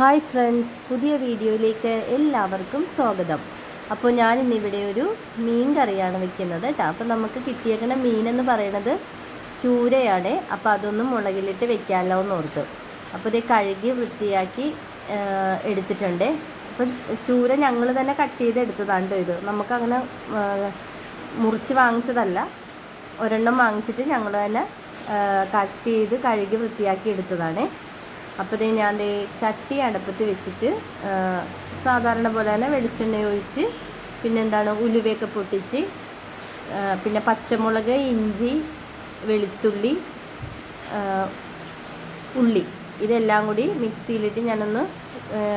Hi friends പുതിയ വീഡിയോയിലേക്ക് എല്ലാവർക്കും സ്വാഗതം. അപ്പോൾ ഞാൻ ഇന്നിവിടെ ഒരു മീൻ കറിയാണ് വെക്കുന്നത് കേട്ടോ. അപ്പോൾ നമുക്ക് കിട്ടിയേക്കുന്ന എന്ന് പറയുന്നത് ചൂരയാണ്. അപ്പോൾ അതൊന്നും മുളകിലിട്ട് വെക്കാമല്ലോ എന്ന് ഓർത്തു. അപ്പോൾ ഇത് കഴുകി വൃത്തിയാക്കി എടുത്തിട്ടുണ്ട്. അപ്പോൾ ചൂര ഞങ്ങൾ തന്നെ കട്ട് ചെയ്ത് എടുത്തതാണ് ട്ടോ ഇത്. നമുക്കങ്ങനെ മുറിച്ച് വാങ്ങിച്ചതല്ല. ഒരെണ്ണം വാങ്ങിച്ചിട്ട് ഞങ്ങൾ തന്നെ കട്ട് ചെയ്ത് കഴുകി വൃത്തിയാക്കി എടുത്തതാണ്. അപ്പോൾ ഇത് ഞാൻ ചട്ടി അടുപ്പത്ത് വെച്ചിട്ട് സാധാരണ പോലെ തന്നെ വെളിച്ചെണ്ണ ഒഴിച്ച് പിന്നെ എന്താണ് ഉലുവയൊക്കെ പൊട്ടിച്ച് പിന്നെ പച്ചമുളക് ഇഞ്ചി വെളുത്തുള്ളി ഉള്ളി ഇതെല്ലാം കൂടി മിക്സിയിലിട്ട് ഞാനൊന്ന്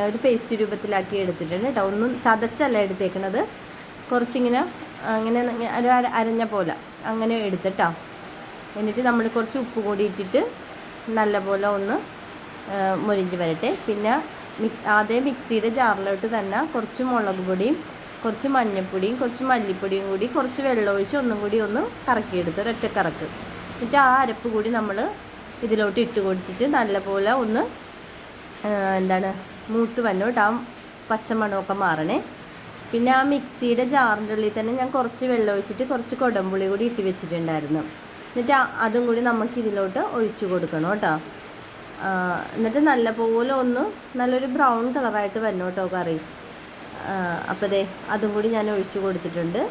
ഒരു പേസ്റ്റ് രൂപത്തിലാക്കി എടുത്തിട്ടുണ്ട് കേട്ടോ. ഒന്നും ചതച്ചല്ല എടുത്തേക്കണത്. കുറച്ചിങ്ങനെ അങ്ങനെ ഒരു അര അരഞ്ഞ പോലെ അങ്ങനെ എടുത്തിട്ടോ. എന്നിട്ട് നമ്മൾ കുറച്ച് ഉപ്പ് കൂടി ഇട്ടിട്ട് നല്ലപോലെ ഒന്ന് മൊരിഞ്ഞ് വരട്ടെ. പിന്നെ ആദ്യം മിക്സിയുടെ ജാറിലോട്ട് തന്നെ കുറച്ച് മുളക് പൊടിയും കുറച്ച് മഞ്ഞൾപ്പൊടിയും കുറച്ച് മല്ലിപ്പൊടിയും കൂടി കുറച്ച് വെള്ളമൊഴിച്ച് ഒന്നും കൂടി ഒന്ന് കറക്കിയെടുത്ത് ഒരൊറ്റ കറക്ക്. എന്നിട്ട് ആ അരപ്പ് കൂടി നമ്മൾ ഇതിലോട്ട് ഇട്ട് കൊടുത്തിട്ട് നല്ലപോലെ ഒന്ന് എന്താണ് മൂത്ത് വന്നോട്ട് ആ പച്ചമണമൊക്കെ മാറണേ. പിന്നെ ആ മിക്സിയുടെ ജാറിന്റെ ഉള്ളിൽ തന്നെ ഞാൻ കുറച്ച് വെള്ളം ഒഴിച്ചിട്ട് കുറച്ച് കൊടമ്പുളി കൂടി ഇട്ട് വെച്ചിട്ടുണ്ടായിരുന്നു. എന്നിട്ട് അതും കൂടി നമുക്ക് ഇതിലോട്ട് ഒഴിച്ചു കൊടുക്കണം കേട്ടോ. എന്നിട്ട് നല്ലപോലെ ഒന്ന് നല്ലൊരു ബ്രൗൺ കളറായിട്ട് വരണം കേട്ടോ കറി. അപ്പോൾ ദേ അതും കൂടി ഞാൻ ഒഴിച്ചു കൊടുത്തിട്ടുണ്ട്.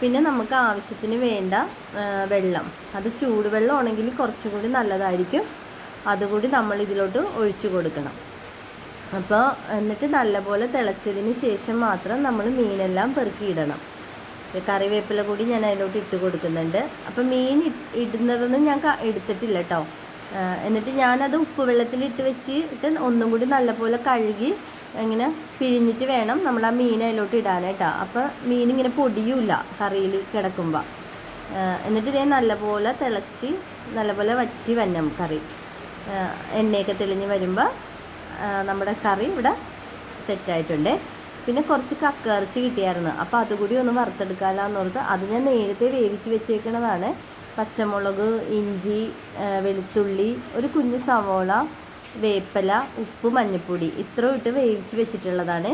പിന്നെ നമുക്ക് ആവശ്യത്തിന് വേണ്ട വെള്ളം. അത് ചൂടുവെള്ളമാണെങ്കിൽ കുറച്ചും കൂടി നല്ലതായിരിക്കും. അതുകൂടി നമ്മൾ ഇതിലോട്ട് ഒഴിച്ചു കൊടുക്കണം. അപ്പോൾ എന്നിട്ട് നല്ലപോലെ തിളച്ചതിന് ശേഷം മാത്രം നമ്മൾ മീനെല്ലാം പെറുക്കിയിടണം. കറിവേപ്പില കൂടി ഞാൻ അതിലോട്ട് ഇട്ട് കൊടുക്കുന്നുണ്ട്. അപ്പോൾ മീൻ ഇടുന്നതൊന്നും ഞാൻ എടുത്തിട്ടില്ല കേട്ടോ. എന്നിട്ട് ഞാനത് ഉപ്പ് വെള്ളത്തിൽ ഇട്ട് വെച്ചിട്ട് ഒന്നും കൂടി നല്ലപോലെ കഴുകി ഇങ്ങനെ പിഴിഞ്ഞിട്ട് വേണം നമ്മൾ ആ മീൻ അതിലോട്ട് ഇടാനായിട്ടാ. അപ്പോൾ മീൻ ഇങ്ങനെ പൊടിയൂല കറിയിൽ കിടക്കുമ്പോൾ. എന്നിട്ട് ഇതേ നല്ലപോലെ തിളച്ച് നല്ലപോലെ വറ്റി വന്നം കറി. എണ്ണയൊക്കെ തെളിഞ്ഞ് വരുമ്പോൾ നമ്മുടെ കറി ഇവിടെ സെറ്റായിട്ടുണ്ട്. പിന്നെ കുറച്ച് കക്ക ഇറച്ചി കിട്ടിയായിരുന്നു. അപ്പോൾ അതുകൂടി ഒന്ന് വറുത്തെടുക്കാമെന്ന് ഓർത്ത് അത് ഞാൻ നേരത്തെ വേവിച്ച് വെച്ചേക്കണതാണ്. പച്ചമുളക് ഇഞ്ചി വെളുത്തുള്ളി ഒരു കുഞ്ഞ് സവോള വേപ്പല ഉപ്പ് മഞ്ഞൾപ്പൊടി ഇത്രയും ഇട്ട് വേവിച്ച് വെച്ചിട്ടുള്ളതാണ്.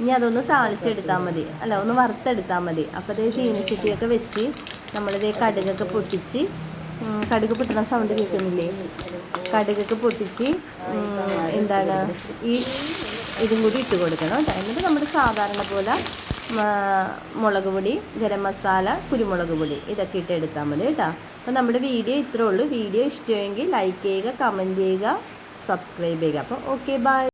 ഇനി അതൊന്ന് താളിച്ചെടുത്താൽ മതി. അല്ല ഒന്ന് വറുത്തെടുത്താൽ മതി. അപ്പോൾ അതേ ചീനച്ചട്ടിയൊക്കെ വെച്ച് നമ്മളിതേ കടുകൊക്കെ പൊട്ടിച്ച് കടുക് പൊട്ടുന്ന സൗണ്ട് കേൾക്കുന്നില്ലേ? കടുകൊക്കെ പൊട്ടിച്ച് എന്താണ് ഈ ഇതും കൂടി ഇട്ട് കൊടുക്കണം എന്നിട്ട് നമ്മുടെ സാധാരണ പോലെ മുളക് പൊടി ഗരം മസാല കുരുമുളക് പൊടി ഇതൊക്കെ ഇട്ട് എടുത്താൽ മതി കേട്ടോ. അപ്പോൾ നമ്മുടെ വീഡിയോ ഇത്രേ ഉള്ളൂ. വീഡിയോ ഇഷ്ടമെങ്കിൽ ലൈക്ക് ചെയ്യുക കമന്റ് ചെയ്യുക സബ്സ്ക്രൈബ് ചെയ്യുക. അപ്പോൾ ഓക്കെ ബൈ